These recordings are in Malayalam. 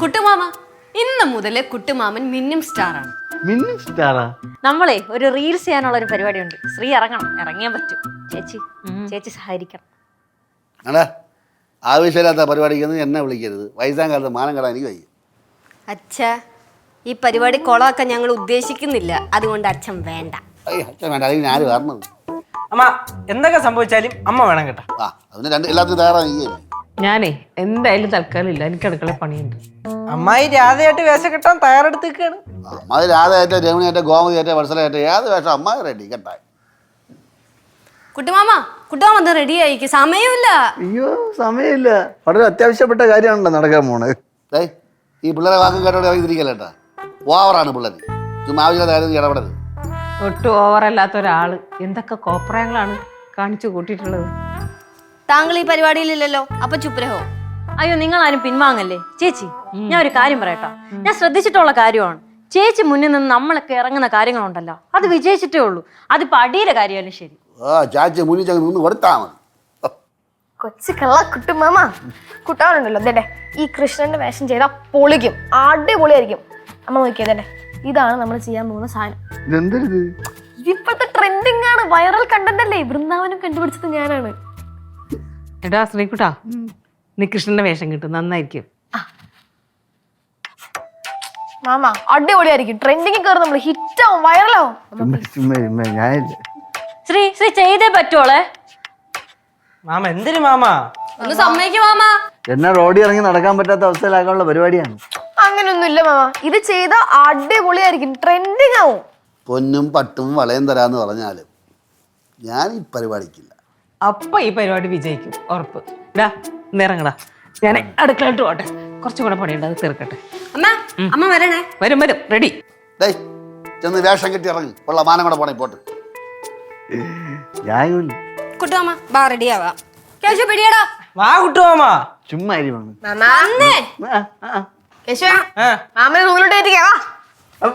കുട്ടുമാമ ഇന്ന് മുതൽ കുട്ടുമാമൻ മിന്നും സ്റ്റാറാണ്. മിന്നും സ്റ്റാറാ? നമ്മളെ ഒരു റീൽസ് ചെയ്യാനുള്ള ഒരു പരിപാടി ഉണ്ട് ശ്രീ ഇറങ്ങണം ഇറങ്ങിയാൻ പറ്റും. ചേച്ചി ചേച്ചി സഹായിക്കണം അടാ ആവശ്യമില്ലാത്ത പരിപാടിക്കൊന്നും എന്നെ വിളിക്കരുത്. വയസ്സാം കാലത്ത് മാനം കടാൻ എനിക്ക് വയ്യ. അച്ഛാ ഈ പരിപാടി കൊളാക്കാൻ ഞങ്ങൾ ഉദ്ദേശിക്കുന്നില്ല. അതുകൊണ്ട് അച്ഛൻ വേണ്ട. അയ്യ അച്ഛൻ വേണ്ട. അല്ലെങ്കിൽ ഞാൻ കാരണത് അമ്മ എന്തൊക്കെ സംഭവിച്ചാലും അമ്മ വേണം കേട്ടോ. ആ അതിന് രണ്ട് എല്ലാത്തിനും തയ്യാറാണ് ഞാനേ എന്തായാലും തൽക്കാലം ഇല്ല. എനിക്ക് അടുക്കള പണിയുണ്ട്. അമ്മായി രാധയായിട്ട് വേഷം കിട്ടാൻ തയ്യാറെടുത്തേക്കാണ് അമ്മായി രാധയായിട്ട് രമണിയായിട്ട് ഗോമതിയായിട്ട് വത്സലയേറ്റ ഏത് വേഷം അമ്മായി റെഡി കേട്ടായി കുട്ടുമാമ കുട്ടുമാമ ഒന്ന് റെഡി ആയിക്ക്? സമയമില്ല. അയ്യോ സമയമില്ല. വളരെ അത്യാവശ്യപ്പെട്ട കാര്യമാണല്ലോ നടക്കാൻ പോണത്. ഡേയ് ഈ പിള്ളേരെ വാക്കും കേട്ടോടെ ഇറങ്ങിയിരിക്കല്ലേട്ടാ ഓവറാണ് പിള്ളേർ ചുമ്മാ ആവശ്യമില്ലാത്ത കാര്യം നീ ഇടപെടരുത്. ഒട്ടും ഓവറല്ലാത്ത ഒരാൾ. എന്തൊക്കെ കോപ്രായങ്ങളാണ് കാണിച്ചു കൂട്ടിയിട്ടുള്ളത്. താങ്കൾ ഈ പരിപാടിയിലില്ലല്ലോ. അപ്പൊ ചുപ്രഹോ അയ്യോ നിങ്ങൾ ആരും പിൻവാങ്ങല്ലേ? ചേച്ചി ഞാൻ ഒരു കാര്യം പറയട്ടോ. ഞാൻ ശ്രദ്ധിച്ചിട്ടുള്ള കാര്യമാണ്. ചേച്ചി മുന്നിൽ നിന്ന് നമ്മളൊക്കെ ഇറങ്ങുന്ന കാര്യങ്ങളുണ്ടല്ലോ. അത് വിജയിച്ചിട്ടേ ഉള്ളൂ. അത് അടിയുടെ കാര്യമായാലും ശരി. ആ ചാച്ചി മുന്നിൽ ചങ്ങ് നിന്ന് കൊടുത്താൽ മതി. ഓ, കൊച്ചു കള്ള കുട്ടുമാമ കുട്ടാവനുണ്ടല്ലോ അതെ ഈ കൃഷ്ണന്റെ വേഷം ചെയ്താൽ പൊളിക്കും. അടിപൊളിയായിരിക്കും. അമ്മ നോക്കിയതല്ലേ ഇതാണ് നമ്മൾ ചെയ്യാൻ പോകുന്ന സാധനം. ഇതെന്തരുത് ഇതിപ്പോഴത്തെ ട്രെൻഡിങ് ആണ്. വൈറൽ കണ്ടന്റ് അല്ലേ? വൃന്ദാവനം കണ്ടുപിടിച്ചത് ഞാനാണ്. എടാ ശ്രീകുട്ടാ. നീ കൃഷ്ണന്റെ വേഷം കിട്ടും നന്നായിരിക്കും. മാമ അടിപൊളിയായിരിക്കും. ട്രെൻഡിങ് കയറി നമ്മൾ ഹിറ്റാവും വൈറലാവും ചുമ്മാ ചുമ്മാ ചുമ്മാ ഞാനില്ല. ശ്രീ ശ്രീ ചെയ്തേ പറ്റോളെ മാമ എന്തിനു മാമ? ഒന്ന് സമ്മതിക്കും മാമ. എന്നെ റോഡിൽ ഇറങ്ങി നടക്കാൻ പറ്റാത്ത അവസ്ഥയിലാക്കാനുള്ള പരിപാടിയാണ്. അങ്ങനെയൊന്നുമില്ല മാമ. ഇത് ചെയ്ത അടിപൊളിയായിരിക്കും. ട്രെൻഡിങ് ആവും. പൊന്നും പട്ടും വളയം തരാന്ന് പറഞ്ഞാലും ഞാൻ ഈ പരിപാടിക്കില്ല. അപ്പൊ ഈ പരിപാടി വിജയിക്കും ഉറപ്പ്. ഡാ നിറങ്ങടാ ഞാൻ അടുക്കളയിട്ട് പോട്ടെ. കുറച്ചും കൂടെ പണിയുണ്ട് അത് തീർക്കട്ടെ. അമ്മ അമ്മ വരണേ. വരും വരും. റെഡി ഡേയ് ചെന്ന് വേഷം കെട്ടി ഇറങ്ങി. ഉള്ള മാനം കൂടെ പോണേ പോട്ട്. കുട്ടുമാമ ബാ റെഡി ആവാം. കേശു പിടിയടാ. വാ കുട്ടു മാമ. ചുമ്മാ അരി വേണം അന്നേ കേശവ ആ. മാമനെ റൂമിലോട്ട് കയറ്റിക്കേ വാ.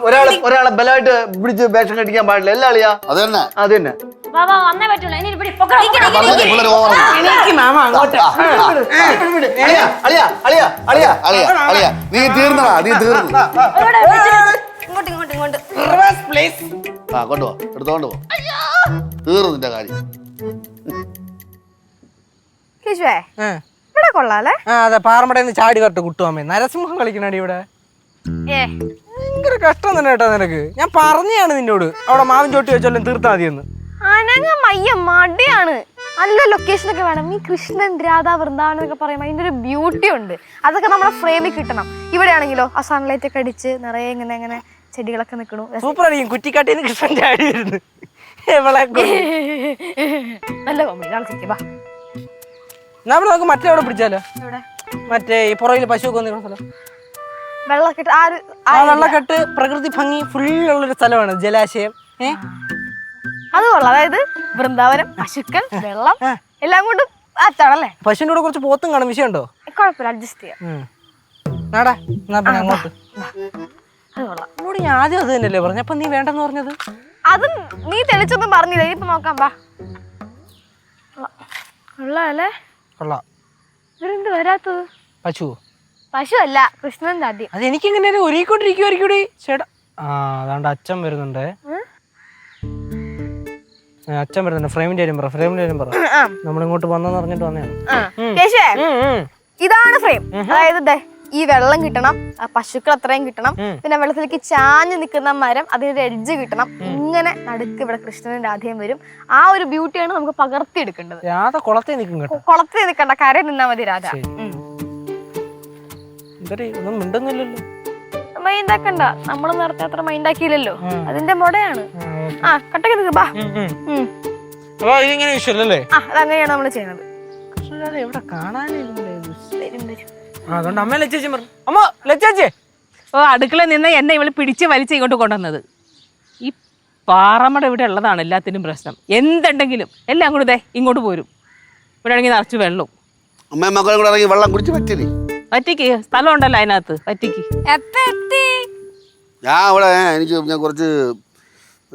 ഒരാളെ ഒരാളെ ബലമായിട്ട് പിടിച്ച് വേഷം കെട്ടിക്കാൻ പാടില്ല. എല്ലാ അളിയാ അത് തന്നെ. അത് തന്നെ. വാ വാ വന്നേ പറ്റുള്ളൂ. ഇനി ഇവിടെ പോകണം ഇങ്ങനെ ഇങ്ങനെ ഇങ്ങനെ ഇങ്ങനെ ഇങ്ങനെ ഇങ്ങനെ ഇങ്ങനെ ഇങ്ങനെ ഇങ്ങനെ ഇങ്ങനെ ഇങ്ങനെ ഇങ്ങനെ ഇങ്ങനെ ഇങ്ങനെ ഇങ്ങനെ ഇങ്ങനെ ഇങ്ങനെ നീ തീർന്നടാ നീ തീർന്നു. ഇങ്ങോട്ട് ഇങ്ങോട്ട് ഇങ്ങോട്ട്. ആ കൊണ്ടുപോ എടുത്തോണ്ട് പോ. തീർന്നു നിന്റെ കാര്യം. കേശുവേ. ഇവിടെ കൊള്ളാലേ ആ അതെ പാറമടയിൽ നിന്ന് ചാടി കട്ട് കുട്ടുവാമേ നരസിംഹം കളിക്കണടി ഇവിടെ. ഭയങ്കര കഷ്ടം തന്നെ കേട്ടോ നിനക്ക്. ഞാൻ പറഞ്ഞാണ് നിന്നോട്. അവിടെ മാവിൻ ചോട്ടി വെച്ചാലും തീർത്താ മതിയെന്ന്. അനങ്ങ മയ്യ മടിയാണ്. നല്ല ലൊക്കേഷൻ ഒക്കെ വേണം. ഈ കൃഷ്ണൻ രാധ വൃന്ദാവനം എന്നൊക്കെ പറയുമ്പോൾ അതിന്റെ ഒരു ബ്യൂട്ടി ഉണ്ട്. അതൊക്കെ നമ്മുടെ ഫ്രെയിമിൽ കിട്ടണം. ഇവിടെ ആണെങ്കിലോ ആ സൺലൈറ്റ് ഒക്കെ അടിച്ച് നിറയെ ഇങ്ങനെ ഇങ്ങനെ ചെടികളൊക്കെ നിൽക്കണു സൂപ്പർ അടിക്കും കുറ്റിക്കാട്ടിന്ന് കൃഷ്ണൻ ചാടി വരുന്നു. നല്ല വാ. നമ്മൾ നമുക്ക് മറ്റേ അവിടെ പിടിച്ചാലോ? മറ്റേ ഈ പുറകിൽ പശുവൊക്കെ വന്നിരുന്ന സ്ഥലം. വെള്ളക്കെട്ട് ആ വെള്ളക്കെട്ട് പ്രകൃതി ഭംഗി ഫുള്ളുള്ളൊരു സ്ഥലമാണ്. ജലാശയം. ഏ? അത് കൊള്ളാം. അതായത് വൃന്ദാവനം പശുക്കൾ വെള്ളം എല്ലാം കൊണ്ടും അച്ചാണല്ലേ പശുവിന്റെ കൂടെ കുറച്ച് പോത്തും കാണും. വിഷയമുണ്ടോ? കുഴപ്പമില്ല. അഡ്ജസ്റ്റ് ചെയ്യാം. നാടാ എന്നാ പിന്നെ അങ്ങോട്ട്. കൊള്ളാം. ഞാൻ ആദ്യം അത് തന്നെയല്ലേ പറഞ്ഞപ്പോ നീ വേണ്ടെന്ന് പറഞ്ഞത്? അതും നീ തെളിച്ചൊന്നും പറഞ്ഞില്ല. ഇനിയിപ്പോ നോക്കാം വാ. കൊള്ളാല്ലേ കൊള്ളാം. ഇവരെന്ത് വരാത്തത്? പശു പശു അല്ല കൃഷ്ണൻ ആദ്യം. അത് എനിക്ക് ഇങ്ങനെ ഒരുക്കിക്കൊണ്ടിരിക്കുമായിരിക്കൂടി ചേട്ടാ. ആ അതാണ്ട് അച്ഛൻ വരുന്നുണ്ട്. അച്ഛൻ വരുന്നുണ്ട്. ഫ്രെയിമിന്റെ കാര്യം പറ ഫ്രെയിമിന്റെ കാര്യം പറ. നമ്മളിങ്ങോട്ട് വന്നെന്ന് പറഞ്ഞിട്ട് ഉം. ഇതാണ് ഫ്രെയിം. അതായത് ദേ ഈ വെള്ളം കിട്ടണം ആ പശുക്കൾ അത്രയും കിട്ടണം പിന്നെ വെള്ളത്തിലേക്ക് ചാഞ്ഞു നിൽക്കുന്ന മരം അതിനൊരു എഡ്ജ് കിട്ടണം. ഇങ്ങനെ നടുക്ക് ഇവിടെ കൃഷ്ണനും രാധയും വരും. ആ ഒരു ബ്യൂട്ടിയാണ് നമുക്ക് പകർത്തിയെടുക്കേണ്ടത്. രാധ കുളത്തെ നിൽക്കും കുളത്തിൽ നിൽക്കണ്ട കര നിന്നാ മതി രാധ. ഒന്നും മിണ്ടുന്നില്ലല്ലോ. മൈൻഡ് ആക്കണ്ട. നമ്മൾ നേരത്തെ അത്ര മൈൻഡാക്കിയില്ലല്ലോ അതിന്റെ മുടയാണ്. ആ കട്ടക്ക് നിൽക്ക് ബാ. അപ്പൊ ഇതിങ്ങനെ വിഷയല്ലേ ആ അതങ്ങനെയാണ് നമ്മൾ ചെയ്യുന്നത്. എവിടെ. അതുകൊണ്ട് അമ്മ ലച്ചേച്ചി പറഞ്ഞു. അമ്മ ലച്ചേച്ചി. ഓ അടുക്കള നിന്ന് എന്നെ ഇവൾ പിടിച്ച് വലിച്ച് ഇങ്ങോട്ട് കൊണ്ടുവന്നത്. ഈ പാറമട ഇവിടെ ഉള്ളതാണ് എല്ലാത്തിനും പ്രശ്നം. എന്തുണ്ടെങ്കിലും എല്ലാം കൂടി ദേ ഇങ്ങോട്ട് പോരും. ഇവിടെ ആണെങ്കിൽ നിറച്ച് വെള്ളവും അമ്മയും മക്കളും കൂടെ ഇറങ്ങി വെള്ളം കുടിച്ച് പറ്റില്ലേ പറ്റിക്ക്. സ്ഥലം ഉണ്ടല്ലോ അതിനകത്ത്. പറ്റിക്ക്. എപ്പ എത്തി? ഞാൻ ഇവിടെ എനിക്ക് ഞാൻ കുറച്ച്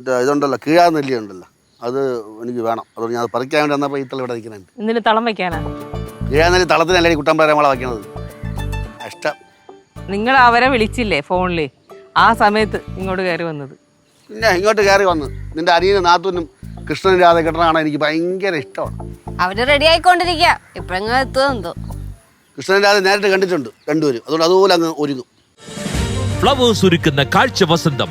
മറ്റേ ഇതുണ്ടല്ലോ കീഴാനെല്ലി ഉണ്ടല്ലോ. അത് എനിക്ക് വേണം. അതുകൊണ്ട് ഞാൻ അത് പറിക്കാൻ വേണ്ടി വന്നപ്പോൾ ഈ തല ഇവിടെ നിൽക്കുന്നുണ്ട്. എന്തിനു തളം വെക്കാനാ കീഴാനെല്ലി തളത്തിനല്ലേ കുട്ടമ്പര നമ്മളെ വയ്ക്കണത്? ഇഷ്ടം. നിങ്ങൾ അവരെ വിളിച്ചില്ലേ ഫോണിൽ ആ സമയത്ത് ഇങ്ങോട്ട് കയറി വന്നത്. പിന്നെ ഇങ്ങോട്ട് കയറി വന്ന്. നിന്റെ അനിയനും നാത്തൂനും കൃഷ്ണൻ രാധ കെട്ടണതാണ് എനിക്ക് ഭയങ്കര ഇഷ്ടമാണ്. അവർ റെഡി ആയിക്കൊണ്ടിരിക്കുക ഇപ്പഴെങ്ങനെ എത്തുമെന്തോ കൃഷ്ണൻ രാധ നേരിട്ട് കണ്ടിട്ടുണ്ട് രണ്ടുപേരും. അതുകൊണ്ട് അതുപോലെ അങ്ങ് ഒരുങ്ങും. ഫ്ലവേഴ്സ് ഒരുക്കുന്ന കാഴ്ച വസന്തം.